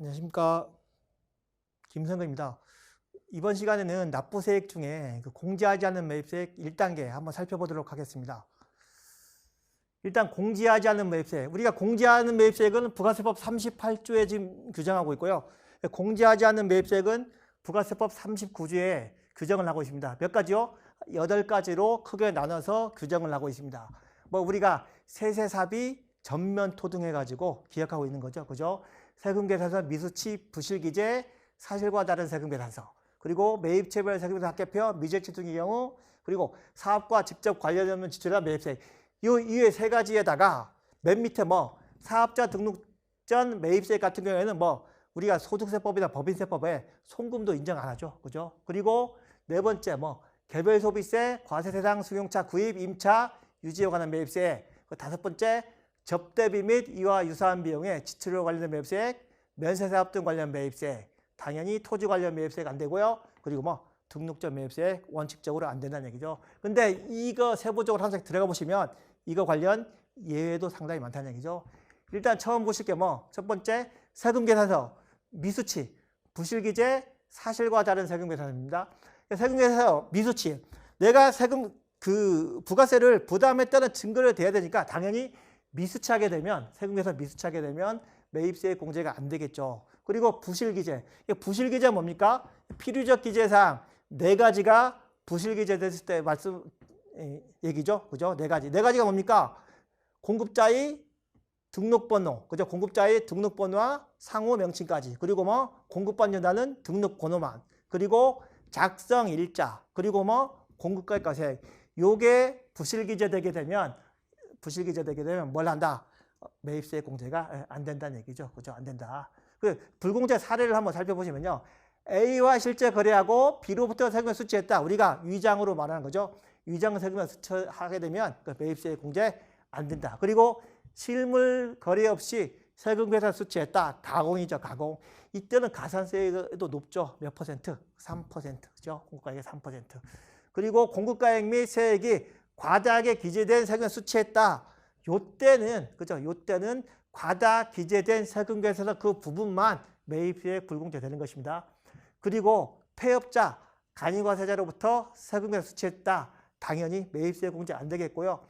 안녕하십니까 김성근입니다. 이번 시간에는 납부세액 중에 그 공제하지 않은 매입세액 1단계 한번 살펴보도록 하겠습니다. 일단 공제하지 않은 매입세액 우리가 공제하는 매입세액은 부가세법 38조에 지금 규정하고 있고요. 공제하지 않은 매입세액은 부가세법 39조에 규정을 하고 있습니다. 몇 가지요? 8가지로 크게 나눠서 규정을 하고 있습니다. 뭐 우리가 세세사비 전면 토등해 가지고 기억하고 있는 거죠. 그죠? 세금계산서 미수치 부실기재 사실과 다른 세금계산서 그리고 매입체별 세금계산 합계표 미제치 등의 경우 그리고 사업과 직접 관련 없는 지출이나 매입세 요 이외 세 가지에다가 맨 밑에 뭐 사업자 등록 전 매입세 같은 경우에는 뭐 우리가 소득세법이나 법인세법에 송금도 인정 안 하죠. 그죠? 그리고 네 번째 뭐 개별 소비세, 과세 대상 승용차 구입, 임차, 유지에 관한 매입세 그 다섯 번째 접대비 및 이와 유사한 비용에 지출로 관련된 매입세액, 면세사업 등 관련 매입세액, 당연히 토지 관련 매입세액 안 되고요. 그리고 뭐 등록점 매입세액 원칙적으로 안 된다는 얘기죠. 근데 이거 세부적으로 항상 들어가 보시면 이거 관련 예외도 상당히 많다는 얘기죠. 일단 처음 보실 게 뭐 첫 번째 세금 계산서 미수치 부실기재 사실과 다른 세금 계산서입니다. 세금 계산서 미수치 내가 세금 그 부가세를 부담했다는 증거를 대야 되니까 당연히 미수치하게 되면 세금에서 미수치하게 되면 매입세 공제가 안 되겠죠. 그리고 부실기재. 부실기재 뭡니까? 필요적 기재상 네 가지가 부실기재 됐을 때 말씀 예, 얘기죠. 그죠? 네 가지. 네 가지가 뭡니까? 공급자의 등록번호, 그죠? 공급자의 등록번호와 상호 명칭까지. 그리고 뭐 공급받는다는 등록번호만. 그리고 작성 일자. 그리고 뭐 공급가액 가세. 요게 부실기재 되게 되면 부실기재 되게 되면 뭘 한다? 어, 매입세 공제가 안 된다는 얘기죠. 그죠? 안 된다. 그 불공제 사례를 한번 살펴보시면요. A와 실제 거래하고 B로부터 세금을 수취했다. 우리가 위장으로 말하는 거죠. 위장 세금을 수취하게 되면 그 매입세 공제 안 된다. 그리고 실물 거래 없이 세금 계산 수취했다. 가공이죠. 가공. 이때는 가산세도 높죠. 몇 퍼센트? 3%. 그죠? 공가액의 3%. 그리고 공급가액 및 세액이 과다하게 기재된 세금 수취했다. 요때는 그죠? 요때는 과다 기재된 세금 계산서 그 부분만 매입세 불공제 되는 것입니다. 그리고 폐업자 간이과세자로부터 세금 계산 수취했다. 당연히 매입세 공제 안 되겠고요.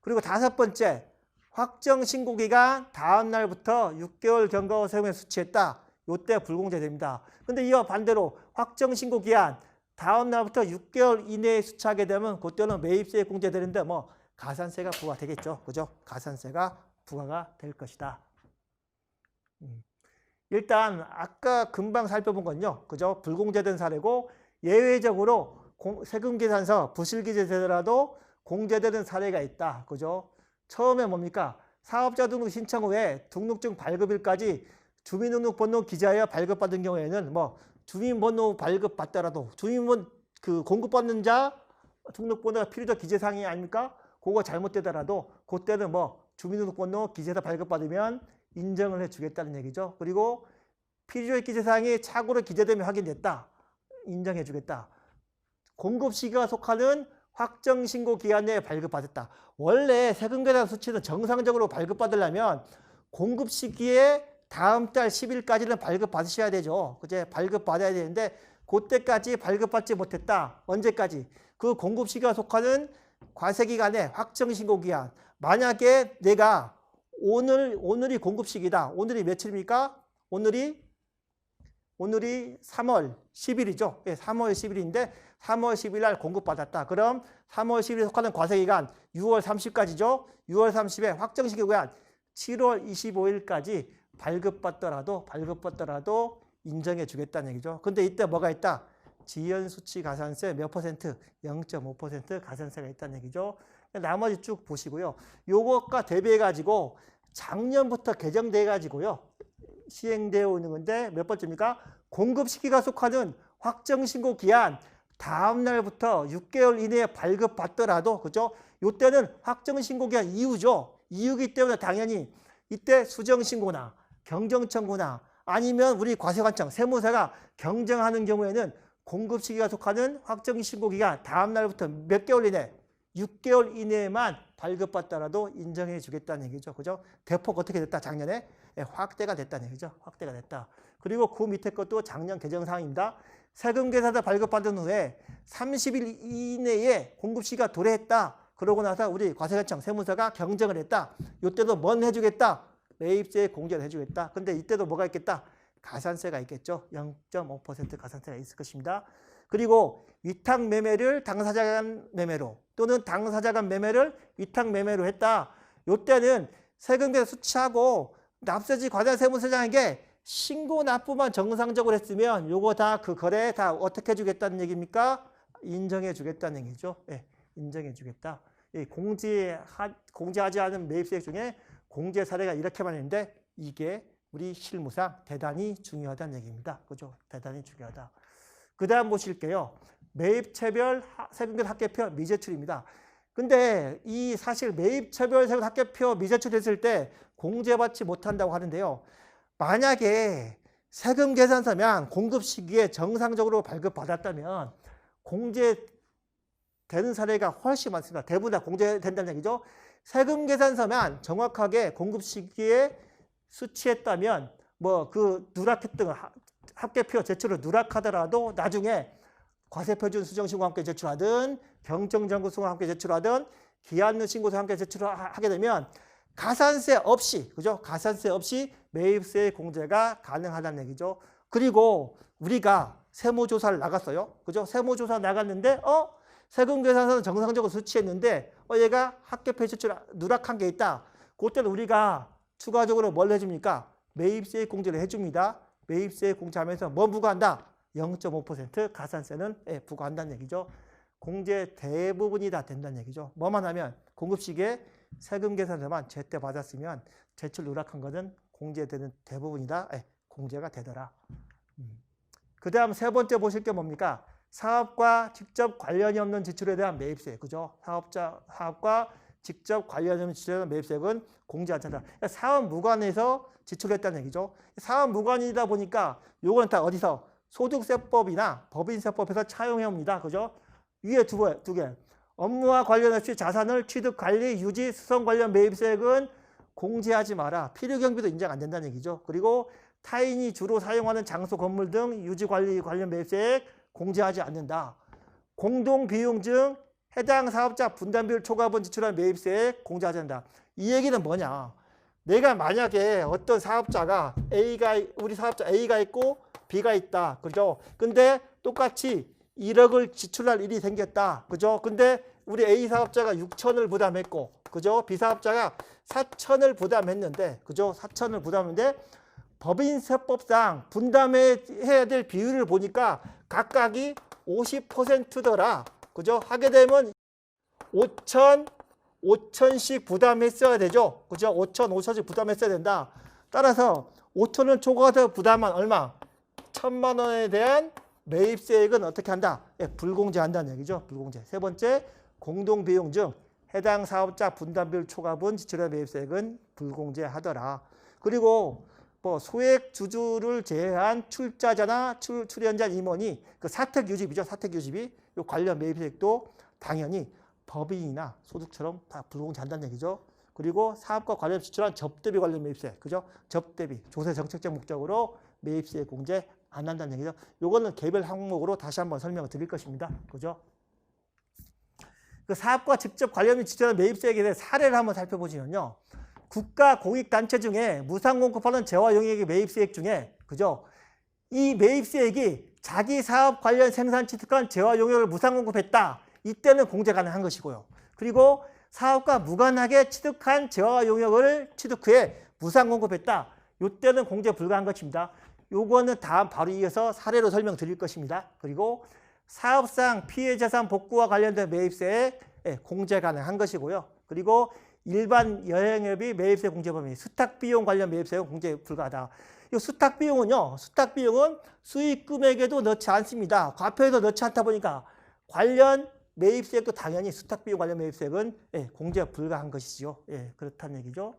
그리고 다섯 번째 확정 신고 기간 다음 날부터 6개월 경과 후 세금에 수취했다. 요때 불공제 됩니다. 근데 이와 반대로 확정 신고 기한 다음 날부터 6개월 이내에 수취하게 되면 그때는 매입세 공제되는데 뭐 가산세가 부과되겠죠. 그죠? 가산세가 부과가 될 것이다. 음. 일단 아까 금방 살펴본 건요. 그죠? 불공제된 사례고 예외적으로 세금 계산서 부실 기재되더라도 공제되는 사례가 있다. 그죠? 처음에 뭡니까? 사업자 등록 신청 후에 등록증 발급일까지 주민등록번호 기재하여 발급받은 경우에는 뭐 주민번호 발급받더라도 주민번 그 공급받는 자 등록번호가 필요적 기재사항이 아닙니까? 그거 잘못되더라도 그때는 뭐 주민등록번호 기재사 발급받으면 인정을 해주겠다는 얘기죠. 그리고 필요적 기재사항이 착오로 기재되면 확인됐다. 인정해주겠다. 공급 시기가 속하는 확정 신고 기간 내에 발급받았다. 원래 세금계산 수치는 정상적으로 발급받으려면 공급 시기에 다음 달 10일까지는 발급 받으셔야 되죠. 그제 발급 받아야 되는데 그때까지 발급받지 못했다. 언제까지? 그 공급 시기가 속하는 과세 기간에 확정 신고 기한. 만약에 내가 오늘 오늘이 공급 시기다. 오늘이 며칠입니까? 오늘이 오늘이 3월 10일이죠. 예, 3월 10일인데 3월 10일 날 공급받았다. 그럼 3월 10일에 속하는 과세기간 6월 30까지죠. 6월 30에 확정시기 기간 7월 25일까지 발급받더라도 발급받더라도 인정해 주겠다는 얘기죠. 근데 이때 뭐가 있다? 지연 수치 가산세 몇 퍼센트? 0.5% 가산세가 있다는 얘기죠. 나머지 쭉 보시고요. 요것과 대비해 가지고 작년부터 개정돼 가지고요. 시행되어 있는 건데 몇 번째입니까? 공급 시기가 속하는 확정 신고 기한 다음 날부터 6개월 이내에 발급받더라도 그죠? 요때는 확정 신고 기한 이후죠. 이후기 때문에 당연히 이때 수정 신고나 경정 청구나 아니면 우리 과세관청 세무사가 경정하는 경우에는 공급 시기가 속하는 확정 신고 기간 다음 날부터 몇 개월 이내 6개월 이내에만 발급받더라도 인정해 주겠다는 얘기죠. 그죠? 대폭 어떻게 됐다? 작년에 예, 확대가 됐다는 얘기죠. 확대가 됐다. 그리고 그 밑에 것도 작년 개정사항입니다. 세금 계산서 발급받은 후에 30일 이내에 공급시가 도래했다. 그러고 나서 우리 과세관청 세무서가 경정을 했다. 이때도 뭔 해주겠다? 매입세 공제를 해주겠다. 근데 이때도 뭐가 있겠다? 가산세가 있겠죠. 0.5% 가산세가 있을 것입니다. 그리고 위탁 매매를 당사자 간 매매로 또는 당사자 간 매매를 위탁 매매로 했다. 이때는 세금계산 수취하고 납세지 과세 세무서장에게 신고 납부만 정상적으로 했으면 요거 다 그 거래 다 어떻게 해주겠다는 얘기입니까? 인정해 주겠다는 얘기죠. 예, 인정해 주겠다. 예, 공제 공제하지 않은 매입세액 중에 공제 사례가 이렇게만 있는데 이게 우리 실무상 대단히 중요하다는 얘기입니다. 그죠? 대단히 중요하다. 그 다음 보실게요. 매입체별 하- 세금별 합계표 미제출입니다. 근데 이 사실 매입체별 세금 합계표 미제출했을 때 공제받지 못한다고 하는데요. 만약에 세금 계산서면 공급 시기에 정상적으로 발급받았다면 공제되는 사례가 훨씬 많습니다. 대부분 다 공제된다는 얘기죠. 세금 계산서면 정확하게 공급 시기에 수치했다면 뭐 그 누락했던 하- 합계표 제출을 누락하더라도 나중에 과세표준 수정신고와 함께 제출하든 경정정구수와 함께 제출하든 기한는 신고서 함께 제출하게 되면 가산세 없이 그죠? 가산세 없이 매입세 공제가 가능하다는 얘기죠. 그리고 우리가 세무조사를 나갔어요. 그죠? 세무조사 나갔는데 어 세금 계산서는 정상적으로 수치했는데 어 얘가 합계표 제출 누락한 게 있다. 그때는 우리가 추가적으로 뭘 해줍니까? 매입세 공제를 해줍니다. 매입세 공제하면서 뭐 부과한다? 0.5% 가산세는 예, 부과한다는 얘기죠. 공제 대부분이 다 된다는 얘기죠. 뭐만 하면 공급 시기에 세금 계산서만 제때 받았으면 제출 누락한 거는 공제되는 대부분이다. 예, 공제가 되더라. 그 다음 세 번째 보실 게 뭡니까? 사업과 직접 관련이 없는 지출에 대한 매입세. 그죠? 사업자, 사업과 직접 관련이 없는 지출에 대한 매입세액은 공제하지 않다. 그러니까 사업 무관해서 지출했다는 얘기죠. 사업 무관이다 보니까 요거는 다 어디서 소득세법이나 법인세법에서 차용해 옵니다. 그죠? 위에 두 개, 두 개. 업무와 관련 없이 자산을 취득, 관리, 유지, 수송 관련 매입세액은 공제하지 마라. 필요 경비도 인정 안 된다는 얘기죠. 그리고 타인이 주로 사용하는 장소, 건물 등 유지 관리 관련 매입세액 공제하지 않는다. 공동 비용 중 해당 사업자 분담 비율 초과분 지출한 매입세액 공제하지 않는다. 이 얘기는 뭐냐? 내가 만약에 어떤 사업자가 A가 우리 사업자 A가 있고 B가 있다. 그죠? 근데 똑같이 1억을 지출할 일이 생겼다. 그죠? 근데 우리 A 사업자가 6천을 부담했고 그죠? B 사업자가 4천을 부담했는데 그죠? 4천을 부담했는데 법인세법상 분담해야 될 비율을 보니까 각각이 50%더라. 그죠? 하게 되면 5천 5천씩 부담했어야 되죠. 그죠? 5천 5천씩 부담했어야 된다. 따라서 5천을 초과해서 부담한 얼마? 천만 원에 대한 매입세액은 어떻게 한다? 예, 불공제한다는 얘기죠. 불공제. 세 번째, 공동비용 중 해당 사업자 분담비율 초과분 지출의 매입세액은 불공제하더라. 그리고 뭐 소액 주주를 제외한 출자자나 출, 출연자 임원이 그 사택 유지비죠. 사택 유지비. 요 관련 매입세액도 당연히 법인이나 소득처럼 다 불공제한다는 얘기죠. 그리고 사업과 관련 지출한 접대비 관련 매입세, 그죠? 접대비, 조세 정책적 목적으로 매입세 공제 안 한다는 얘기죠. 요거는 개별 항목으로 다시 한번 설명을 드릴 것입니다. 그죠? 그 사업과 직접 관련 지출한 매입세액에 대해 사례를 한번 살펴보시면요. 국가 공익 단체 중에 무상 공급하는 재화 용액의 매입 세액 중에 그죠? 이 매입 세액이 자기 사업 관련 생산 취득한 재화 용액을 무상 공급했다. 이때는 공제 가능한 것이고요. 그리고 사업과 무관하게 취득한 재화 용역을 취득 후에 무상 공급했다. 이때는 공제 불가한 것입니다. 요거는 다음 바로 이어서 사례로 설명드릴 것입니다. 그리고 사업상 피해 재산 복구와 관련된 매입세에 예, 공제 가능한 것이고요. 그리고 일반 여행업이 매입세 공제 범위, 수탁 비용 관련 매입세는 공제 불가하다. 이 수탁 비용은요, 수탁 비용은 수익 금액에도 넣지 않습니다. 과표에도 넣지 않다 보니까 관련 매입세액도 당연히 수탁 비용 관련 매입세액은 예, 공제 불가한 것이지요. 예, 그렇다는 얘기죠.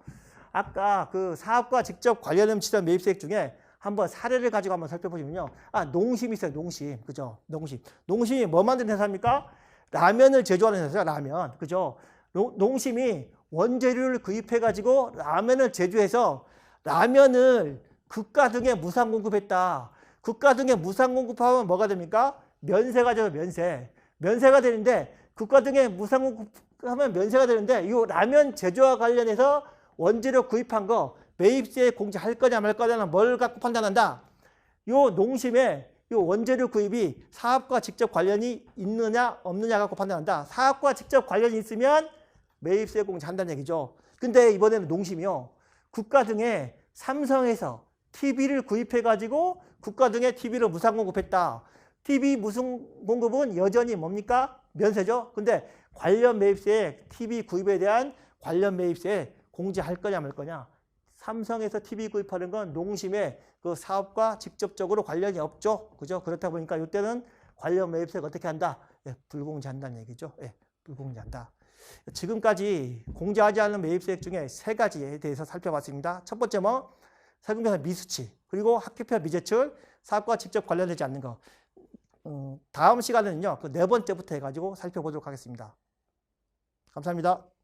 아까 그 사업과 직접 관련된 치던 매입세액 중에 한번 사례를 가지고 한번 살펴보시면요. 아, 농심 있어요. 농심. 그죠? 농심. 농심이 뭐 만드는 회사입니까? 라면을 제조하는 회사죠. 라면. 그죠? 농- 농심이 원재료를 구입해 가지고 라면을 제조해서 라면을 국가 등에 무상 공급했다. 국가 등에 무상 공급하면 뭐가 됩니까? 면세가 되죠. 면세. 면세가 되는데 국가 등에 무상 공급하면 면세가 되는데 이 라면 제조와 관련해서 원재료 구입한 거 매입세 공제할 거냐 말 거냐는 뭘 갖고 판단한다. 요 농심의 요 원재료 구입이 사업과 직접 관련이 있느냐 없느냐 갖고 판단한다. 사업과 직접 관련이 있으면 매입세 공제 한다는 얘기죠. 근데 이번에는 농심이요. 국가 등에 삼성에서 TV를 구입해 가지고 국가 등에 TV를 무상 공급했다. TV 무상 공급은 여전히 뭡니까? 면세죠. 근데 관련 매입세 TV 구입에 대한 관련 매입세 공제할 거냐 말 거냐. 삼성에서 TV 구입하는 건 농심의 그 사업과 직접적으로 관련이 없죠. 그죠? 그렇다 보니까 이때는 관련 매입세가 어떻게 한다? 예, 불공제한다는 얘기죠. 예, 불공제한다. 지금까지 공제하지 않은 매입세액 중에 세 가지에 대해서 살펴봤습니다. 첫 번째 뭐 세금계산 미수치 그리고 학교표 미제출 사업과 직접 관련되지 않는 거. 음, 다음 시간에는요 그 네 번째부터 해가지고 살펴보도록 하겠습니다. 감사합니다.